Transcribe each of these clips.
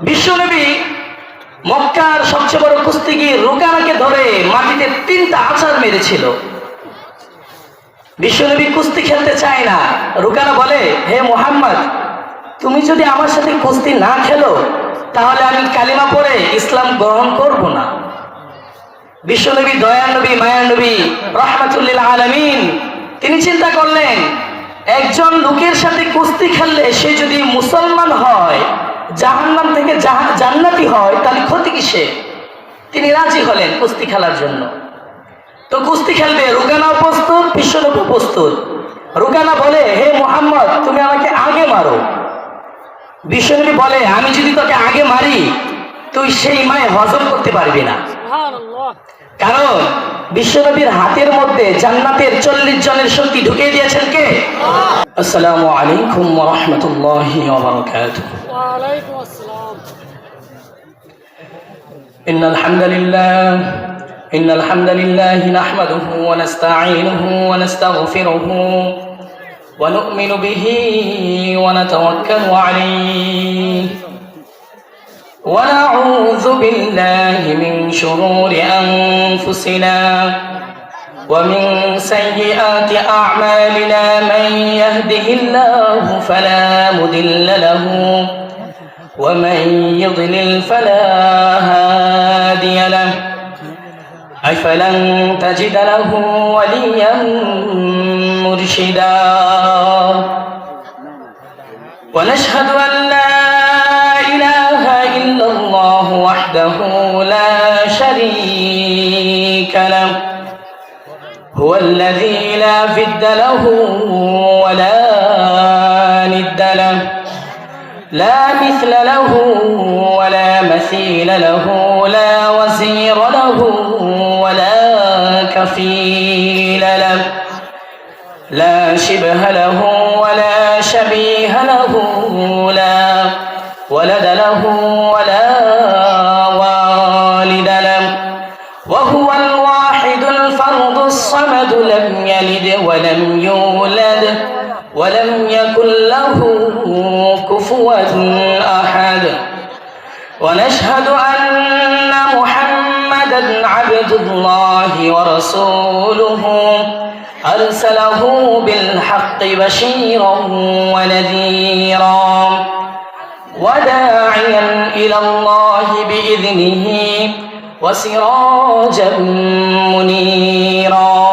বিশ্বনবী মক্কার সবচেয়ে বড় কুস্তিগির রুকানাকে ধরে মাটিতে তিনটা আছাড় মেরেছিল। বিশ্বনবী কুস্তি খেলতে চায় না। রুকানা বলে, হে মোহাম্মদ, তুমি যদি আমার সাথে কুস্তি না খেলো, তাহলে আমি কালিমা পড়ে ইসলাম গ্রহণ করব না। বিশ্বনবী দয়ানবী মায়ানবী রহমাতুল্লিল আলমিন, তিনি চিন্তা করলেন, একজন লোকের সাথে কুস্তি খেললে সে যদি মুসলমান হয় জাহান্নাম থেকে জান্নাতি হয় তাহলে ক্ষতি কিসে? তিনি রাজি হলেন কুস্তি খেলার জন্য। তো কুস্তি খেলবে রুকানা প্রস্তুত বিশ্বনবী প্রস্তুত রুকানা বলে হে মোহাম্মদ তুমি আমাকে আগে মারো। বিশ্বনবী বলে আমি যদি তোকে আগে মারি তুই সেই মায় হজম করতে পারবি না। কারণ বিশ্বনবীর হাতের মধ্যে জান্নাতের চল্লিশ জনের শক্তি ঢুকিয়ে দিয়েছেন কে? السلام عليكم ورحمة الله وبركاته. وعليكم السلام. إن الحمد لله إن الحمد لله نحمده ونستعينه ونستغفره ونؤمن به ونتوكل عليه. ونعوذ بالله من شرور أنفسنا ومن سيئات أعمالنا من يهده الله فلا مضل له ومن يضلل فلا هادي له. أفلن تجد له وليا مرشدا. ونشهد أن لا إله إلا الله وحده لا هو الذي لا فد له ولا ند له. لا مثل له ولا مثيل له لا وزير له ولا كفيل له. لا شبه له يلد ولم يولد ولم يكن له كفوا أحد. ونشهد أن محمدا عبد الله ورسوله. أرسله بالحق بشيرا ونذيرا. وداعيا إلى الله بإذنه وسراجا منيرا.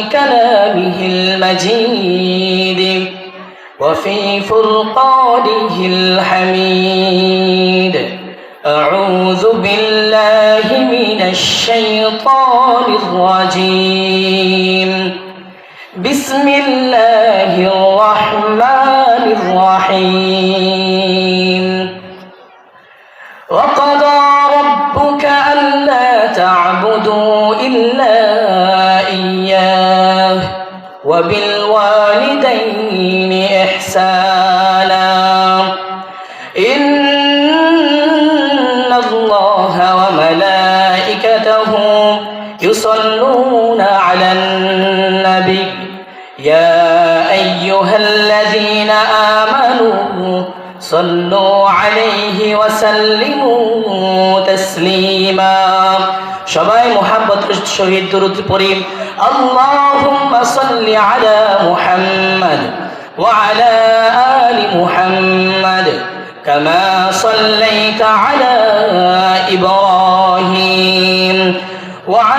في كلامه المجيد وفي فرقانه الحميد. أعوذ بالله من الشيطان الرجيم. بسم الله الرحمن الرحيم. وقضى أيها الذين آمنوا صلوا عليه وسلموا تسليما সবাই মোহাম্মত শহীদ দরুদ পড়ি اللهم صل على محمد وعلى آل محمد كما صليت على إبراهيم وعلى آل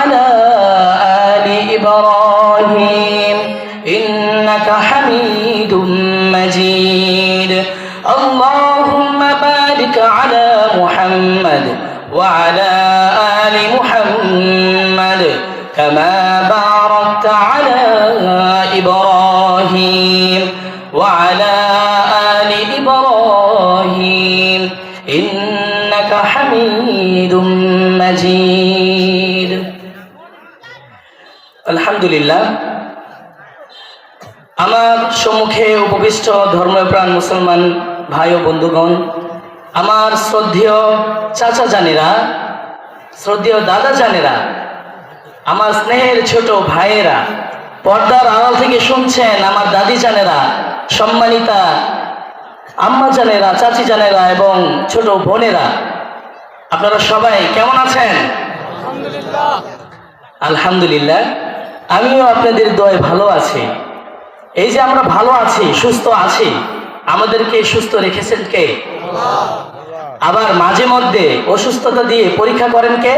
সম্মুখে উপবিষ্ট ধর্মপ্রাণ মুসলমান ভাই ও বন্ধুগণ আমার শ্রদ্ধেয় চাচা জানেরা শ্রদ্ধেয় দাদা জানেরা আমার স্নেহের ছোট ভাইয়েরা পর্দার আড়াল থেকে শুনছেন আমার দাদি জানেরা সম্মানিতা আম্মা জানেরা চাচি জানেরা এবং ছোট বোনেরা। আপনারা সবাই কেমন আছেন? আলহামদুলিল্লাহ। আমিও আপনাদের দয় ভালো আছি। এই যে আমরা ভালো আছি সুস্থ আছি আমাদেরকে সুস্থ রেখেছেন কে? আবার মাঝে মধ্যে অসুস্থতা দিয়ে পরীক্ষা করেন কে?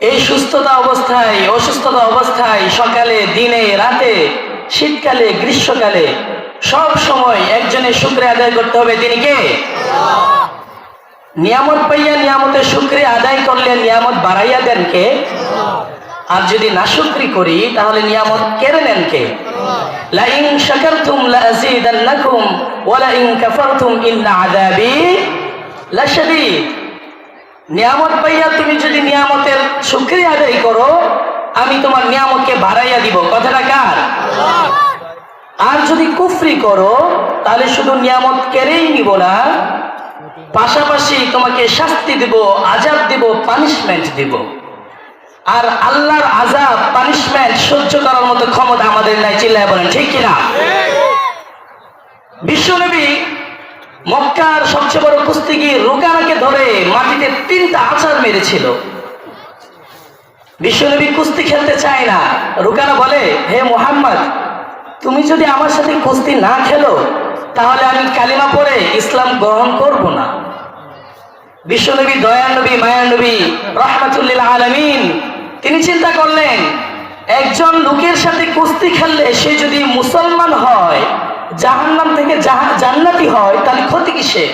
এই সুস্থতা অবস্থায় অসুস্থতা অবস্থায় সকালে দিনে রাতে শীতকালে গ্রীষ্মকালে সব সময় একজনের শুক্রে আদায় করতে হবে তিনি কে? নিয়ামত পাইয়া নিয়ামতের শুক্রে আদায় করলে নিয়ামত বাড়াইয়া দেন কে? আর যদি নাশুক্রি করি তাহলে নিয়ামত কেড়ে নেন কে? লাইন শাকারতুম লাযীদান্নাকুম ওয়া লাইন কাফারতুম ইন্না আযাবি লাশাদীদ নিয়ামত পাইয়া তুমি যদি নিয়ামতের শুকরিয়া আদায় করো, আমি তোমার নিয়ামতকে বাড়াইয়া দিব। কথাটা কার? আর যদি কুফরি করো, তাহলে শুধু নিয়ামত কেড়েই নিব না, পাশাপাশি তোমাকে শাস্তি দিব আজাদ দিব পানিশমেন্ট দিব। আর আল্লাহর আজাব পানিশমেন্ট সহ্য করার মতো ক্ষমতা আমাদের নাই, চিল্লায় বলেন, ঠিক কিনা? বিশ্বনবী মক্কার সবচেয়ে বড় কুস্তিগির রুকানাকে ধরে মাটিতে তিনটা আচার মেরেছিল। বিশ্বনবী কুস্তি খেলতে চায় না। রুকানা বলে, হে মোহাম্মদ, তুমি যদি আমার সাথে কুস্তি না খেলো, তাহলে আমি কালিমা পড়ে ইসলাম গ্রহণ করব না। বিশ্বনবী, দয়ানবী, মায়ানবী রহমাতুল্লিল আলমিন তিনি চিন্তা করলেন, একজন লোকের সাথে কুস্তি খেললে সে যদি মুসলমান হয়, জাহান্নাম থেকে জান্নাতি হয়, তাহলে ক্ষতি কিসে?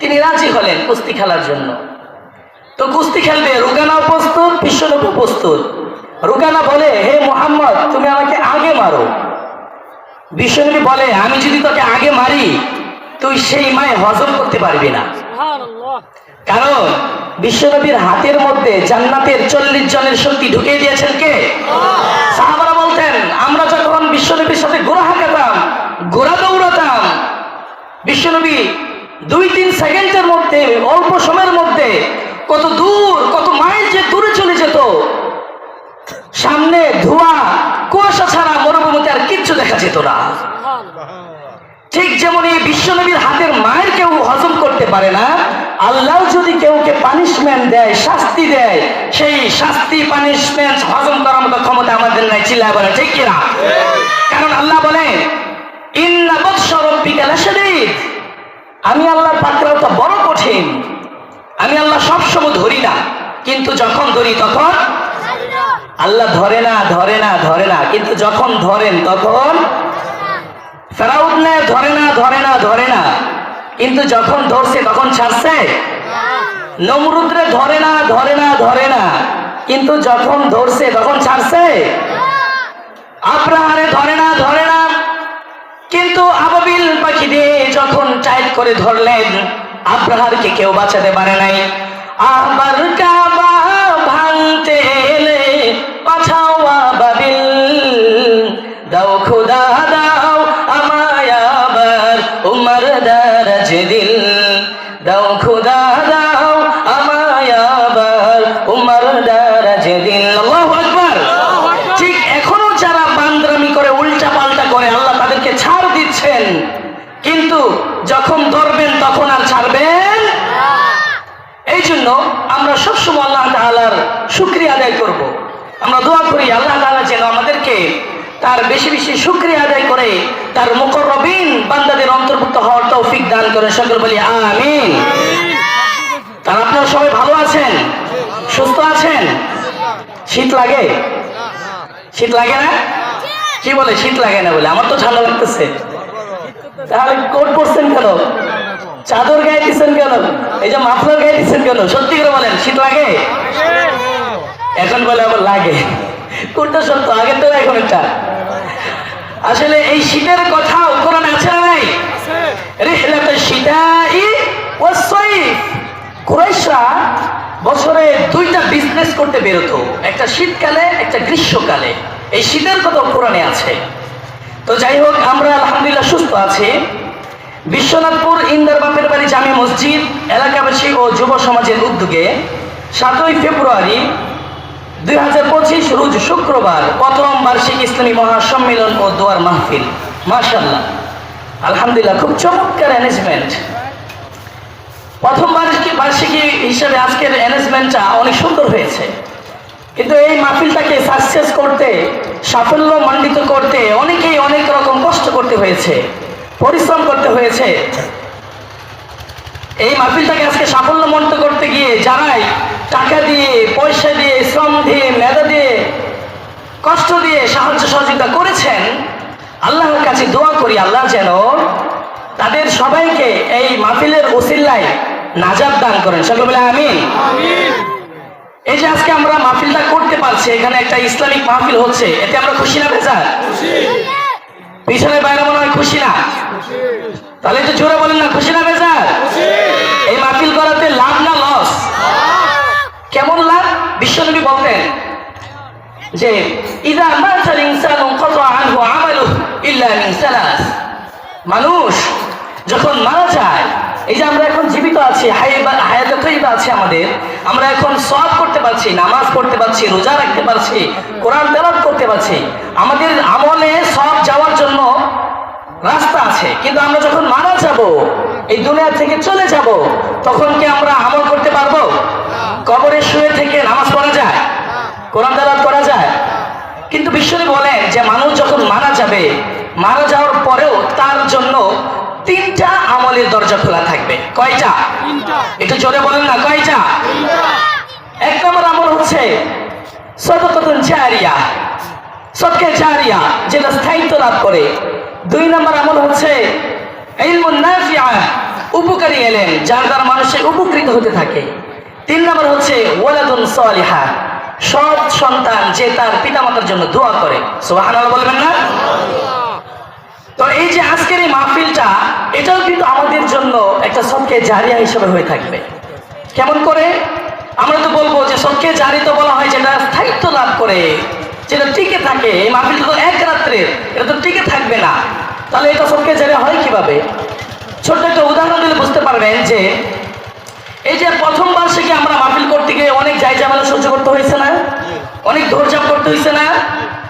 তিনি রাজি হলেন কুস্তি খেলার জন্য। তো কুস্তি খেলবে রুগানা প্রস্তুত বিশ্বনবী প্রস্তুত রুগানা বলে, হে মোহাম্মদ, তুমি আমাকে আগে মারো। বিশ্বনবী বলে, আমি যদি তোকে আগে মারি, তুই সেই মায় হজম করতে পারবি না। কারণ বিশ্বনবীর হাতের মধ্যে জান্নাতের চল্লিশ জনের শক্তি ঢুকিয়ে দিয়েছেন কে? সাহাবারা বলতেন, আমরা যখন বিশ্বনবীর সাথে গোড়া হাঁকাতাম গোড়া দৌড়াতাম, বিশ্বনবী দুই তিন সেকেন্ডের মধ্যে, অল্প সময়ের মধ্যে কত দূর, কত মাইল যে দূরে চলে যেত, সামনে ধোঁয়া, কুয়াশা ছাড়া মরুভূমিতে আর কিচ্ছু দেখা যেত না। ঠিক যেমন এই বিশ্বনবীর হাতের মায়ের কেউ হজম করতে পারে না, আল্লাহ যদি কেউকে পানিশমেন্ট দেয়, শাস্তি দেয়, সেই শাস্তি পানিশমেন্ট হজম করার মতো ক্ষমতা আমাদের নাই, চিল্লায় বলে, ঠিক কিনা কারণ আল্লাহ বলেন আমি আল্লাহর পাকড়াওটা বড় কঠিন। আমি আল্লাহ সবসময় ধরি না, কিন্তু যখন ধরি তখন আল্লাহ ধরে না ধরে না ধরে না। কিন্তু যখন ধরেন তখন ফেরাউদ নে, ধরে না ধরে না ধরে না। কিন্তু যখন ধরছে, তখন ছাড়ছে? নমরুদ্রে ধরে না ধরে না ধরে না। কিন্তু যখন ধরছে, তখন ছাড়ছে? আব্রাহারে ধরে না ধরে না। কিন্তু আবাবিল পাখি দিয়ে যখন টাইট করে ধরলেন আব্রাহারকে কেউ বাঁচাতে পারে নাই। আবার কাবা ভাঙতে তার বেশি বেশি শুক্রিয়া আদায় করে তার মুকরবিন বান্দাদের অন্তর্ভুক্ত হওয়ার তৌফিক দান করে। সকল বলি আমিন। তার আপনারা সবাই ভালো আছেন, সুস্থ আছেন? শীত লাগে? শীত লাগে না? কি বলে শীত লাগে না বলে? আমার তো ঠান্ডা লাগতেছে। তাহলে কোট পরছেন কেন? চাদর গায়ে দিচ্ছেন কেন? এই যে মাফলার গায়ে দিচ্ছেন কেন? সত্যি করে বলেন, শীত লাগে? এখন বলে আবার লাগে। কোনটা সত্য আগের তো এখন একটা আসলে এই শীতের কথাও কোরআন আছে না নাই? রিহলাতে শীতাই ও কুরাইশরা বছরে দুইটা বিজনেস করতে বেরোতো। একটা শীতকালে একটা গ্রীষ্মকালে। এই শীতের কথা কোরআনে আছে। তো যাই হোক আমরা আলহামদুলিল্লাহ সুস্থ আছি। বিশ্বনাথপুর ইন্দার বাপের বাড়ি জামে মসজিদ এলাকাবাসী ও যুব সমাজের উদ্যোগে সাতই ফেব্রুয়ারি দুই হাজার পঁচিশ রোজ শুক্রবার প্রথম বার্ষিক ইসলামী মহাসম্মেলন ও দোয়ার মাহফিল। মাশাল্লাহ আলহামদুলিল্লাহ, খুব চমৎকার অ্যারেঞ্জমেন্ট প্রথম বার্ষিকী বার্ষিকী হিসেবে আজকের অ্যারেঞ্জমেন্টটা অনেক সুন্দর হয়েছে। কিন্তু এই মাহফিলটাকে সাকসেস করতে, সাফল্য মণ্ডিত করতে অনেকেই অনেক রকম কষ্ট করতে হয়েছে, পরিশ্রম করতে হয়েছে। এই মাহফিলটাকে আজকে সাফল্য মণ্ডিত করতে গিয়ে যারাই টাকা দিয়ে পয়সা দিয়ে শ্রম দিয়ে মেধা দিয়ে কষ্ট দিয়ে সাহায্য সহযোগিতা করেছেন আল্লাহর কাছে দোয়া করি আল্লাহ যেন তাদের সবাইকে এই মাহফিলের ওসিল্লায় নাজাদ দান করেন। সকলে বলে আমিন। এই যে আজকে আমরা মাহফিলটা করতে পারছি এখানে একটা ইসলামিক মাহফিল হচ্ছে এতে আমরা খুশি না বেজার পিছনে বাইরে মনে হয় খুশি না? তাহলে একটু জোরে বলেন না খুশি না বেজার এই মাহফিল করাতে লাভ না লস কেমন লাভ বিশ্বনবী বলতেন যে, ইদা মিন মানুষ যখন মারা যায়, এই যে আমরা এখন জীবিত আছি আছে আমাদের, আমরা এখন সব করতে পারছি, নামাজ পড়তে পারছি, রোজা রাখতে পারছি, কোরআন তেলাওয়াত করতে পারছি, আমাদের আমলে সব যাওয়ার জন্য রাস্তা আছে। কিন্তু আমরা যখন মারা যাব, এই দুনিয়া থেকে চলে যাব, তখন কি আমরা আমল করতে পারব? কবরে শুয়ে থেকে নামাজ পড়া যায়? কোরআন তেলাওয়াত করা যায়? কিন্তু বিশ্বনী বলেন যে মানুষ যখন মারা যাবে মারা যাওয়ার পরেও তার জন্য তিনটা আমলের দরজা খোলা থাকবে। কয়টা? একটু জোরে বলেন না কয়টা? এক নম্বর আমল হচ্ছে সদকতুন জারিয়া। সদকে জারিয়া যেটা স্থায়িত্ব লাভ করে। দুই নম্বর আমল হচ্ছে ইলমুন নাফিআ উপকারী এলেন যার দ্বারা মানুষের উপকৃত হতে থাকে। তিন নম্বর হচ্ছে ওয়ালাদুন সালিহা সৎ সন্তান যে তার পিতামাতার জন্য দোয়া করে। বলবেন না? তো এই যে আজকের এই মাহফিলটা, এটাও কিন্তু আমাদের জন্য একটা সবকে জারিয়া হিসেবে হয়ে থাকবে। কেমন করে? আমরা তো বলব যে সবকে জারি তো বলা হয় যেটা স্থায়িত্ব লাভ করে, যেটা টিকে থাকে। এই মাহফিলটা তো এক রাত্রের, এটা তো টিকে থাকবে না। তাহলে এটা সবকে জারি হয় কীভাবে? ছোট্ট একটা উদাহরণ দিলে বুঝতে পারবেন যে এই যে প্রথম বার্ষিকী আমরা মাহফিল করতে গিয়ে অনেক যাই ঝামেলা সহ্য করতে হয়েছে না? অনেক ধৈর্য করতে হয়েছে না?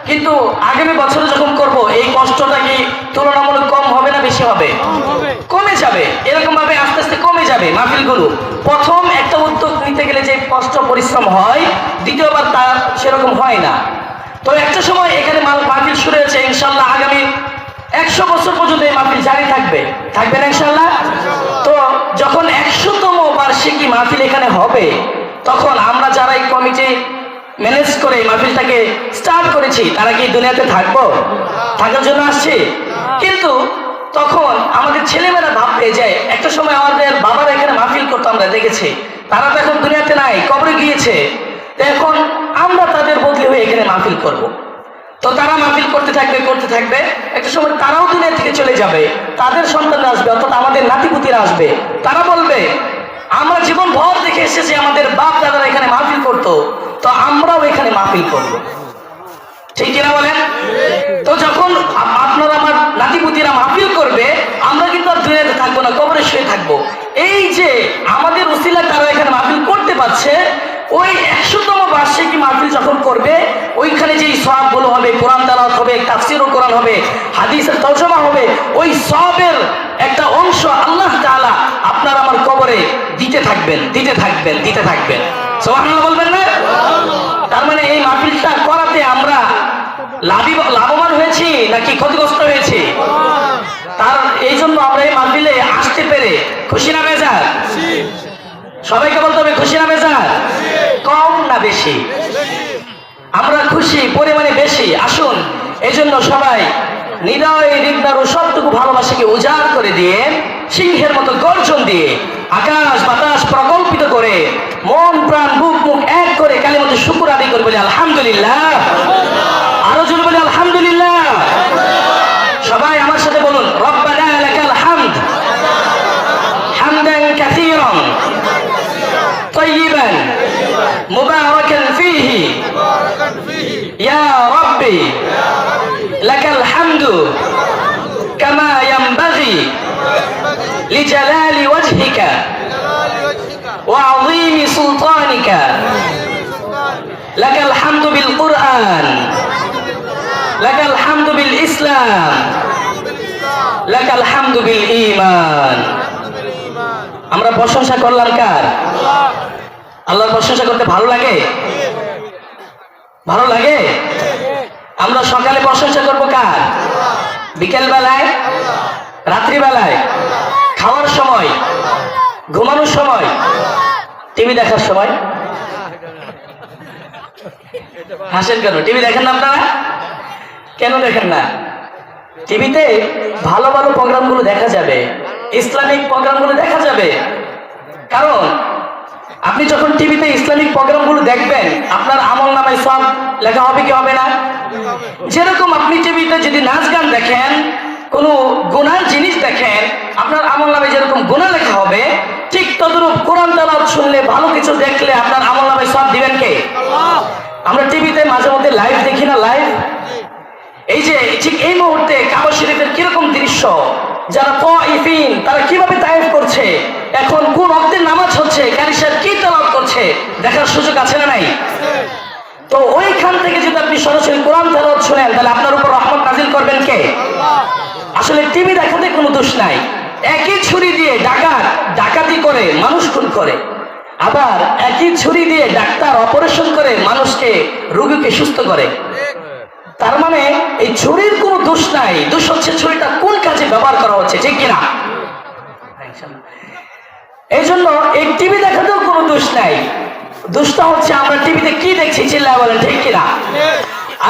কিন্তু আগামী বছরে যখন করব, এই কষ্টটা কি তুলনামূলক কম হবে না বেশি হবে? হবে কমে যাবে। এরকম ভাবে আস্তে আস্তে কমে যাবে মাহফিলগুলো। প্রথম একটা উদ্যোগ নিতে গেলে যে কষ্ট, পরিশ্রম হয়, দ্বিতীয়বার তার সেরকম হয় না। তো একটা সময় এখানে মাল- মাহফিল শুরু হয়েছে, ইনশাল্লাহ আগামী একশো বছর পর্যন্ত এই মাহফিল জারি থাকবে। থাকবে না ইনশাল্লাহ? মাহফিল এখানে হবে, তখন আমরা যারা এই কমিটি ম্যানেজ করে মাহফিলটাকে স্টার্ট করেছি, তারা কি দুনিয়াতে থাকব? থাকার জন্য আসছি? কিন্তু তখন আমাদের ছেলেমেয়েরা ভাববে যায় একটা সময় আমাদের বাবারা এখানে মাহফিল করতো, আমরা দেখেছি। তারা তো এখন দুনিয়াতে নাই, কবরে গিয়েছে। এখন আমরা তাদের বদলি হয়ে এখানে মাহফিল করব। তো তারা মাহফিল করতে থাকবে করতে থাকবে। একটা সময় তারাও দুনিয়া থেকে চলে যাবে। তাদের সন্তানরা আসবে, অর্থাৎ আমাদের নাতিপুতিরা আসবে। তারা বলবে আমরা জীবন ভর দেখে এসেছি, আমাদের বাপ দাদারা এখানে মাহফিল করতো, তো আমরাও এখানে মাহফিল করব। ঠিক কিনা বলেন? তো যখন আপ- আপনার আমার নাতিপুতিরা মাহফিল করবে, আমরা কিন্তু আর দুনিয়াতে থাকব না, কবরে শুয়ে থাকব। এই যে আমাদের উসিলা তারা এখানে মাহফিল করতে পারছে, ওই একশোতম বার্ষিকী মাহফিল যখন করবে, ওইখানে যেই সবগুলো হবে, কোরআন তালাত হবে তাফসিরুল কোরআন হবে, হাদিসের তর্জমা হবে, ওই সবের একটা অংশ আল্লাহ তাআলা আপনার আমার কবরে দিতে থাকবেন, দিতে থাকবেন দিতে থাকবেন। সুবহানাল্লাহ বলবেন না? তার মানে এই মাহফিলটা করাতে আমরা লাভি লাভবান হয়েছি নাকি ক্ষতিগ্রস্ত হয়েছি? তার এই জন্য আমরা এই মাহফিলে আসতে পেরে খুশি না বেজার? সবাইকে বলতে হবে খুশি না বেজার? কম না বেশি? আমরা খুশি, পরিমাণে বেশি। আসুন এই জন্য সবাই হৃদয় ও সবটুকু ভালোবাসাকে উজাড় করে দিয়ে সিংহের মতো গর্জন দিয়ে আকাশ বাতাস প্রকল্পিত করে মন প্রাণ বুক মুখ এক করে কালী মতো শুকুর আদি করে বলি আলহামদুলিল্লাহ আরো জোরে বলি আলহামদুলিল্লাহ সবাই আমার সাথে বলুন রব্বানা লাকাল হামদ হামদান কাসীরান طيبا مباركا فيه يا ربي لك الحمد كما ينبغي لجلال وجهك وعظيم سلطانك লাকাল হামদু বিল কুরআন লাকাল হামদু বিল ইসলাম লাকাল হামদু বিল ঈমান আমরা প্রশংসা করলাম কার আল্লাহর প্রশংসা করতে ভালো লাগে ভালো লাগে আমরা সকালে প্রশংসা করবো কার বিকেল বেলায় রাত্রিবেলায় খাওয়ার সময়, ঘুমানোর সময়, টিভি দেখার সময়। হাসেন কেন? টিভি দেখেন না আপনারা? কেন দেখেন না? টিভিতে ভালো ভালো প্রোগ্রামগুলো দেখা যাবে, ইসলামিক প্রোগ্রামগুলো দেখা যাবে। কারণ, আপনি যখন টিভিতে ইসলামিক প্রোগ্রামগুলো দেখবেন, আপনার আমল নামায় সব লেখা হবে কি হবে না? যেরকম আপনি টিভিতে যদি নাচ গান দেখেন কোনো গুনার জিনিস দেখেন আপনার আমল নামে যেরকম গুণা লেখা হবে ঠিক তদরূপ কোরআন তালাত শুনলে ভালো কিছু দেখলে আপনার আমল নামে সব দিবেন কে? আমরা টিভিতে মাঝে মধ্যে লাইভ দেখি না লাইভ এই যে ঠিক এই মুহূর্তে কাবা শরীফের কীরকম দৃশ্য? যারা ইফিন তারা কীভাবে তাইফ করছে? এখন কোন অক্তের নামাজ হচ্ছে কারি সাহেব কি তালাত করছে? দেখার সুযোগ আছে না নাই? তো ওইখান থেকে যদি আপনি সরাসরি কোরআন তেলাওয়াত শুনেন তাহলে আপনার উপর রহমত নাজিল করবেন কে? আসলে টিভি দেখাতে কোনো দোষ নাই। একই ছুরি দিয়ে ডাকাত ডাকাতি করে, মানুষ খুন করে। আবার একই ছুরি দিয়ে ডাক্তার অপারেশন করে, মানুষকে রোগীকে সুস্থ করে। তার মানে এই ছুরির কোনো দোষ নাই। দোষ হচ্ছে ছুরিটা কোন কাজে ব্যবহার করা হচ্ছে, ঠিক কিনা? এই জন্য এই টিভি দেখাতেও কোনো দোষ নাই। দোষটা হচ্ছে আমরা টিভিতে কি দেখছি চিল্লা বলেন, ঠিক কিনা?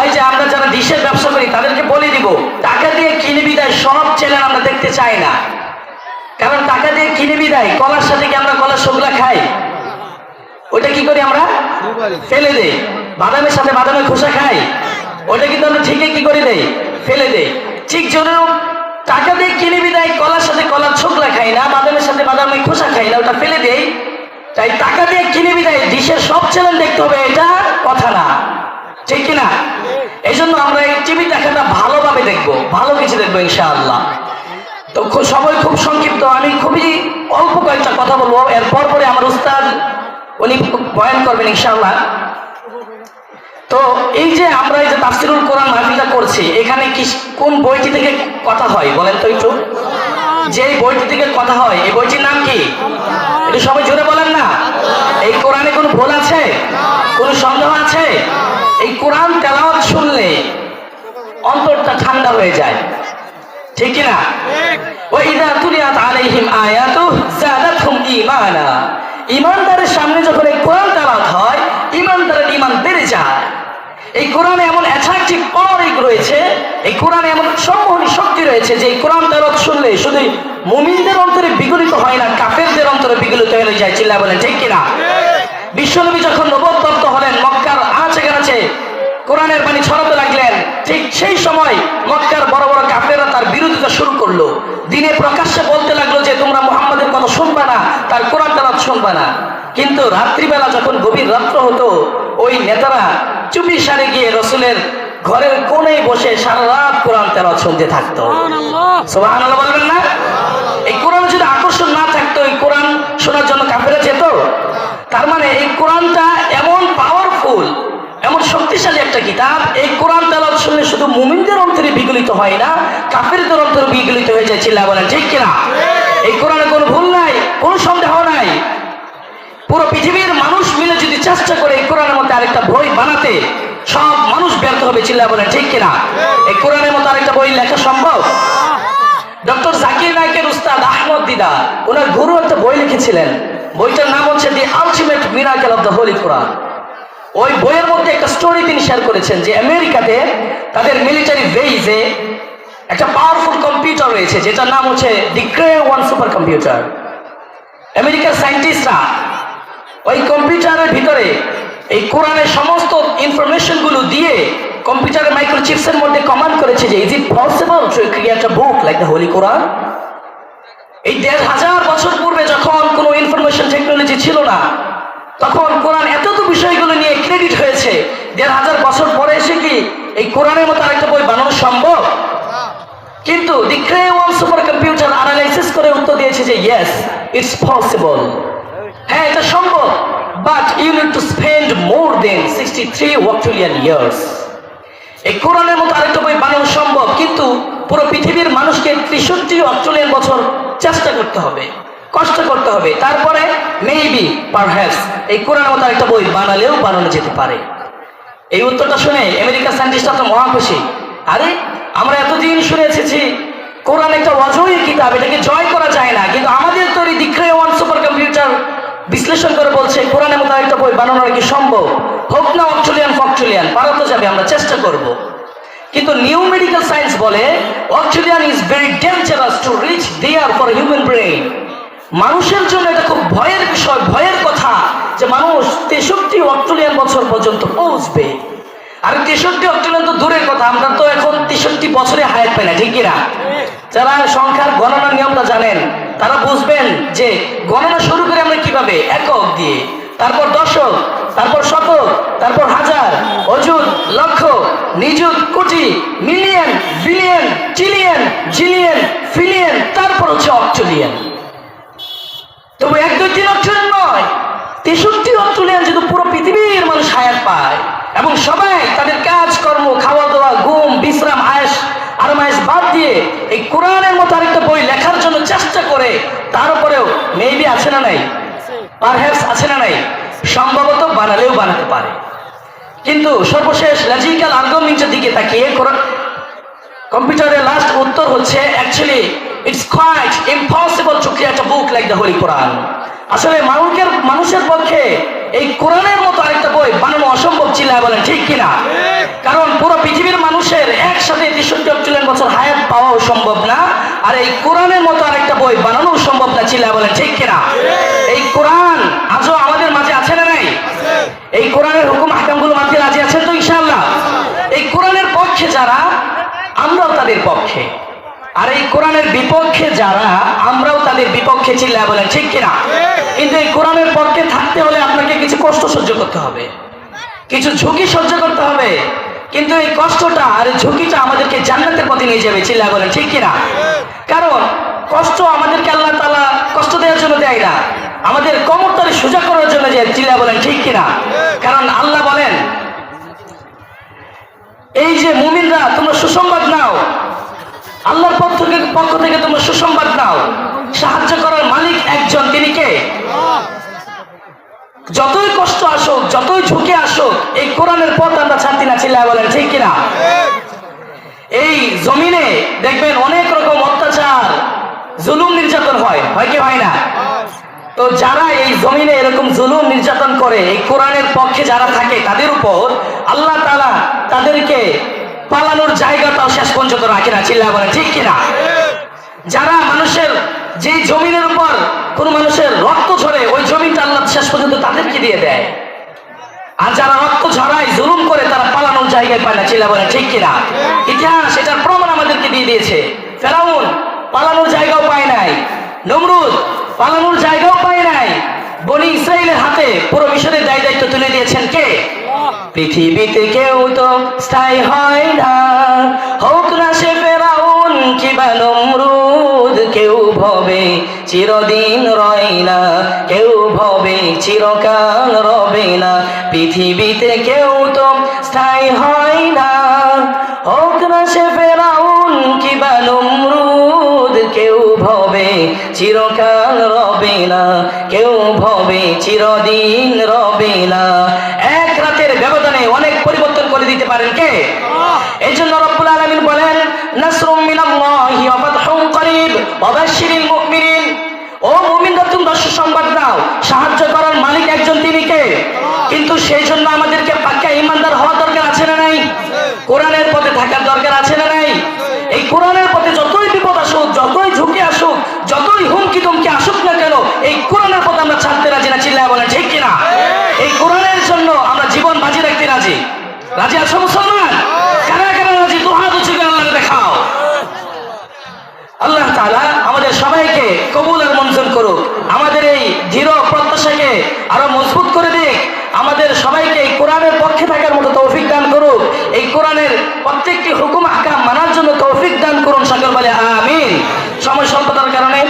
এই যে আমরা যারা ডিশের ব্যবসা করি, তাদেরকে বলে দিব, টাকা দিয়ে কিনে বিদায় সব চ্যানেল আমরা দেখতে চাই না। কারণ টাকা দিয়ে কিনে বিদায়, কলার সাথে কি আমরা কলার সবগুলা খাই? ওইটা কি করি আমরা? ফেলে দেই। বাদামের সাথে বাদামের খোসা খাই। ওইটা কিন্তু আমরা ঠিকই কি করে দেই? ফেলে দেই। ঠিক যেরকম টাকা দিয়ে কিনে বিদায়, কলার সাথে কলার ছোকলা খাই না, বাদামের সাথে বাদামের খোসা খাই না, ওটা ফেলে দেই। তাই টাকা দিয়ে কিনে বিদায় ডিশের সব চ্যানেল দেখতে হবে, এটা কথা না। ঠিক কিনা? এই জন্য আমরা এই টিভি দেখাটা ভালোভাবে দেখব, ভালো কিছু দেখব ইনশাআল্লাহ। তো সময় খুব সংক্ষিপ্ত, আমি খুবই অল্প কয়েকটা কথা বলব এরপর পরে আমার উস্তাদ, উনি বয়ান করবেন ইনশাআল্লাহ। তো এই যে আমরা এই যে তাফসিরুল কোরআন মাহফিলটা করছি, এখানে কি কোন বইটি থেকে কথা হয়? বলেন তো একটু। যে বইটি থেকে কথা হয় এই বইটির নাম কি? একটু সবাই জোরে বলেন না। এই কোরআনে কোনো ভুল আছে? কোনো সন্দেহ আছে? এই কোরআন তেলাওয়াত শুনলে অন্তরটা ঠান্ডা হয়ে যায়। ঠিক কি না? ওয়াইদা তুলিয়াত আলাইহিম আয়াতু জাদাতহুম ঈমানা। ঈমানদারের সামনে যখন এই কোরআন তেলাওয়াত হয় ঈমানদারের ঈমান বেড়ে যায়। এই কোরআনে এমন অ্যাট্রাকটিভ পাওয়ার রয়েছে। এই কোরআনে এমন সম্মোহনী শক্তি রয়েছে যে এই কোরআন তেলাওয়াত শুনলে শুধু মুমিনদের অন্তরে বিগলিত হয় না, কাফেরদের অন্তরে বিগলিত হয়ে যায়। চিল্লা বলেন, ঠিক কিনা? বিশ্বনবী যখন নবতপ্ত হলেন, মক্কার আঁচে গাছে কোরআনের বাণী ছড়াতে লাগলেন, ঠিক সেই সময় মক্কার বড় বড় কাফেররা তার বিরোধিতা শুরু করল। দিনে প্রকাশ্যে বলতে লাগল যে, তোমরা মোহাম্মদের কথা শুনবা না, তার কোরআন তালাত শুনবা না। কিন্তু রাত্রিবেলা যখন গভীর রাত্র হতো, ওই নেতারা চুপি সারে গিয়ে রসুলের ঘরের কোণে বসে সারা রাত কোরআন তেলাওয়াত শুনতে থাকতো। সুবহানাল্লাহ। বলবেন না? এই কোরআন যদি আকর্ষণ না থাকতো এই কোরআন শোনার জন্য কাফেরা যেত? তার মানে এই কোরআনটা এমন পাওয়ারফুল এমন শক্তিশালী একটা কিতাব এই কোরআন তেলাওয়াত শুনলে শুধু মুমিনদের অন্তরে বিগলিত হয় না কাফেরদের অন্তরে বিগলিত হয়ে যায় চিল্লা বলেন ঠিক কিনা? এই কোরআনে কোনো ভুল নাই কোনো সন্দেহ নাই। পুরো পৃথিবীর মানুষ মিলে যদি চেষ্টা করে এই কোরআনের মধ্যে আরেকটা বই বানাতে সব মানুষ ব্যর্থ হবে চিল্লা বলেন ঠিক কিনা? এই কোরআনের মতো আরেকটা বই লেখা সম্ভব? ডক্টর জাকির নায়কের উস্তাদ আহমদ দিদা ওনার গুরু একটা বই লিখেছিলেন। বইটার নাম হচ্ছে the ultimate miracle of the holy Quran ওই বইয়ের মধ্যে একটা স্টোরি তিনি শেয়ার করেছেন যে আমেরিকাতে তাদের মিলিটারি বেইজে একটা পাওয়ারফুল কম্পিউটার রয়েছে, যেটার নাম হচ্ছে the Cray one super computer আমেরিকার সায়েন্টিস্টরা ওই কম্পিউটারের ভিতরে এই কোরআনের সমস্ত ইনফরমেশনগুলো দিয়ে কম্পিউটারের মাইক্রোচিপসের মধ্যে কমান্ড করেছে যে is it possible to create a book like the holy Quran এই দেড় হাজার বছর পূর্বে যখন কোনো ইনফরমেশন টেকনোলজি ছিল না, তখন কোরআন এত তো বিষয়গুলো নিয়ে ক্রেডিট হয়েছে, দেড় হাজার বছর পরে এসে কি এই কোরআনের মতো আরেকটা বই বানানো সম্ভব? কিন্তু the Cray one super computer analysis করে উত্তর দিয়েছে যে ইয়েস ইটস পসিবল হ্যাঁ এটা সম্ভব। But you need to spend more than 63 octillion years. এই কোরআনের মতো আরেকটা বই বানানো সম্ভব, কিন্তু পুরো পৃথিবীর মানুষকে তেষট্টি অস্ট্রেলিয়ান বছর চেষ্টা করতে হবে, কষ্ট করতে হবে। তারপরে মেবি পারহ্যাপস এই কোরআনের মতো আরেকটা বই বানালেও বানানো যেতে পারে। এই উত্তরটা শুনে আমেরিকার সায়েন্টিস্টরা তো মহা খুশি। আরে, আমরা এতদিন শুনে এসেছি কোরআন একটা অজয় কিতাব, এটাকে জয় করা যায় না, কিন্তু আমাদের তৈরি দীক্ষায় ওয়ান সুপার কম্পিউটার বিশ্লেষণ করে বলছে, কোরআনের মতো একটা বই বানানো নাকি সম্ভব? হোক না অস্ট্রেলিয়ান ফকচুলিয়ান পারা তো যাবে, আমরা চেষ্টা করব। কিন্তু নিউ মেডিকেল সায়েন্স বলে Australian is very dangerous to reach there for human brain মানুষের জন্য এটা খুব ভয়ের বিষয়, ভয়ের কথা যে মানুষ তেষট্টি অস্ট্রেলিয়ান বছর পর্যন্ত পৌঁছবে। আর তেষট্টি অস্ট্রেলিয়ান তো দূরের কথা, আমরা তো এখন তেষট্টি বছরে হায়াত পাই না, ঠিক কিনা যারা সংখ্যার গণনার নিয়মটা জানেন তারা বুঝবেন যে গণনা শুরু করে আমরা কীভাবে? একক দিয়ে। তারপর দশক, তারপর শতক, তারপর হাজার, অযুত, লক্ষ, নিযুত, কোটি, মিলিয়ন, বিলিয়ন ট্রিলিয়ন জিলিয়ন, ফিলিয়ন, তারপর হচ্ছে অক্ট্রিলিয়ন তবে এক, দুই, তিন অক্ষরের নয়, তেষট্টি অস্ট্রেলিয়ান যেহেতু পুরো পৃথিবীর মানুষ হায়াত পায়, এবং সবাই তাদের কাজ কর্ম খাওয়া দাওয়া ঘুম, বিশ্রাম আয়েস আরামায়েশ বাদ দিয়ে এই কোরআনের মতো আরেকটা বই লেখার জন্য চেষ্টা করে, তার উপরেও মেবি আছে না নাই? পারহ্যাপস আছে না নাই? সম্ভবত বানালেও বানাতে পারে। কিন্তু সর্বশেষ লজিক্যাল আর্গুমেন্টের দিকে তাকিয়ে কম্পিউটারের লাস্ট উত্তর হচ্ছে actually it's quite impossible to create a book like the holy Quran আসলে মানুষের মানুষের পক্ষে এই কোরআনের মতো আরেকটা বই বানানো অসম্ভব চিল্লায় বলেন, ঠিক কিনা? কারণ পুরো পৃথিবীর মানুষের একসাথে তেষট্টি অক্টিলেন বছর হায়াত পাওয়াও সম্ভব না, আর এই কোরআনের মতো আরেকটা বই বানানোও সম্ভব না, চিল্লায় বলেন, ঠিক কিনা? এই কোরআন আজও আমাদের মাঝে আছে না নাই? এই কোরআনের হুকুম হাকামগুলো মানতে রাজি আছেন তো ইনশাল্লাহ এই কোরআনের পক্ষে যারা, আমরাও তাদের পক্ষে। আর এই কোরআনের বিপক্ষে যারা, আমরাও তাদের বিপক্ষে চিল্লা বলেন, ঠিক কিনা? কিন্তু এই কোরআনের পক্ষে থাকতে হলে আপনাকে কিছু কষ্ট সহ্য করতে হবে। কিছু ঝুঁকি সহ্য করতে হবে। কিন্তু এই কষ্টটা আর ঝুঁকিটা আমাদেরকে জান্নাতের পথে নিয়ে যাবে চিল্লা বলেন, ঠিক কিনা? কারণ কষ্ট আমাদেরকে আল্লাহ তালা কষ্ট দেওয়ার জন্য দেয় না। আমাদের কমরতারে সোজা করার জন্য যে চিল্লা বলেন, ঠিক কিনা? কারণ আল্লাহ বলেন, এই যে মুমিনরা, তোমরা সুসংবাদ নাও। আল্লাহর পক্ষ থেকে পক্ষ থেকে তোমরা সুসংবাদ নাও। সাহায্য করার মালিক একজন, তিনি কে? যতই কষ্ট আসুক, যতই ঝুঁকে আসুক, এই কোরআনের পথ আমরা ছাড়তি না, চিল্লায় বলেন, ঠিক কিনা? এই জমিনে দেখবেন অনেক রকম অত্যাচার, জুলুম নির্যাতন হয়। হয় কি হয় না? তো যারা এই জমিনে এরকম জুলুম নির্যাতন করে, এই কোরআনের পক্ষে যারা থাকে, তাদের উপর আল্লাহ তালা তাদেরকে পালানোর জায়গাটাও শেষ পর্যন্ত রাখে না চিল্লা বলে ঠিক কিনা? যারা মানুষের যে জমিনের উপর কোন মানুষের রক্ত ঝরে ওই জমিটা আল্লাহ শেষ পর্যন্ত তাদেরকে দিয়ে দেয়। আর যারা রক্ত ঝরায়, জুলুম করে, তারা পালানোর জায়গায় পায় না, চিল্লা বলে, ঠিক কিনা? ইতিহাস, এটার প্রমাণ আমাদেরকে দিয়ে দিয়েছে। ফেরাউন পালানোর জায়গাও পায় নাই। নমরুদ পালানোর জায়গাও পায় নাই। বনি ইসরায়েলের হাতে পুরো মিশরের দায় দায়িত্ব তুলে দিয়েছেন কে? পৃথিবীতে কেউ তো স্থায়ী হয় না। হোক না সে ফেরাউন কিবা নমরুদ। কেউ ভবে, চিরদিন রয় না। কেউ ভবে, চিরকাল রবে না। পৃথিবীতে কেউ তো স্থায়ী হয় না। হোক না সে ফেরাউন কিবা নমরুদ, কেউ ভবে, চিরকাল রবে না। কেউ ভবে, চিরদিন রবে না। সেই জন্য আমাদেরকে পাক্কা ইমানদার হওয়া দরকার আছে না নাই? কোরআনের পথে থাকার দরকার আছে না নাই? এই কোরআনের পথে যতই বিপদ আসুক যতই ঝুঁকি আসুক যতই হুমকি তুমকি আসুক না কেন এই কোরআনের পথে আমরা ছাড়তে রাজি না চিল্লায় বলেন ঠিক কিনা এই কোরআনের জন্য আমরা জীবন বাজি রাখতে রাজি রাজি আছো মুসলমান কারা কারা রাজি দুহাত উঁচু করে আল্লাহ দেখাও আল্লাহ তাআলা আমাদের সবাইকে কবুল আর মঞ্জুর করুক আমাদের এই দৃঢ় প্রত্যাশাকে আরও মজবুত করে দিক আমাদের সবাইকে এই কোরআনের পক্ষে থাকার মতো তৌফিক দান করুক এই কোরআনের প্রত্যেকটি হুকুম, আহকাম মানার জন্য তৌফিক দান করুন সকল বলে, আমিন। সময় স্বল্পতার কারণে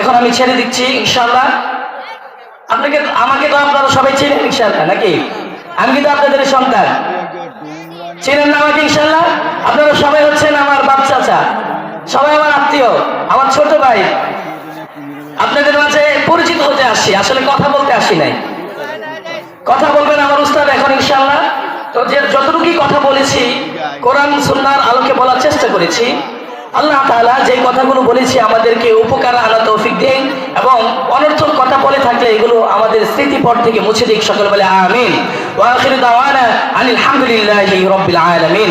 এখন আমি ছেড়ে দিচ্ছি, ইনশাআল্লাহ। আপনাকে, আমাকে তো আপনারা সবাই চেনেন ইনশাল্লাহ নাকি? আমি কিন্তু আপনাদের সন্তান। চেনেন না আমাকে ইনশাল্লাহ আপনারা সবাই হচ্ছেন আমার বাপ চাচা, সবাই আমার আত্মীয়, আমার ছোট ভাই। আপনাদের মাঝে পরিচিত হতে আসি, আসলে কথা বলতে আসি নাই। কথা বলবেন আমার উস্তাদ এখন ইনশাল্লাহ তো যে যতটুকুই কথা বলেছি, কোরআন সুন্নার আলোকে বলার চেষ্টা করেছি, আল্লাহ তালা যে কথাগুলো বলেছি আমাদেরকে উপকার আনা তৌফিক দিন এবং অনর্থক কথা বলে থাকলে এগুলো আমাদের স্মৃতিপট থেকে মুছে দিক সকল বলে আমিন। ওয়া আখিরু দাওয়ানা আনিল হামদুলিল্লাহি রাব্বিল আলামিন।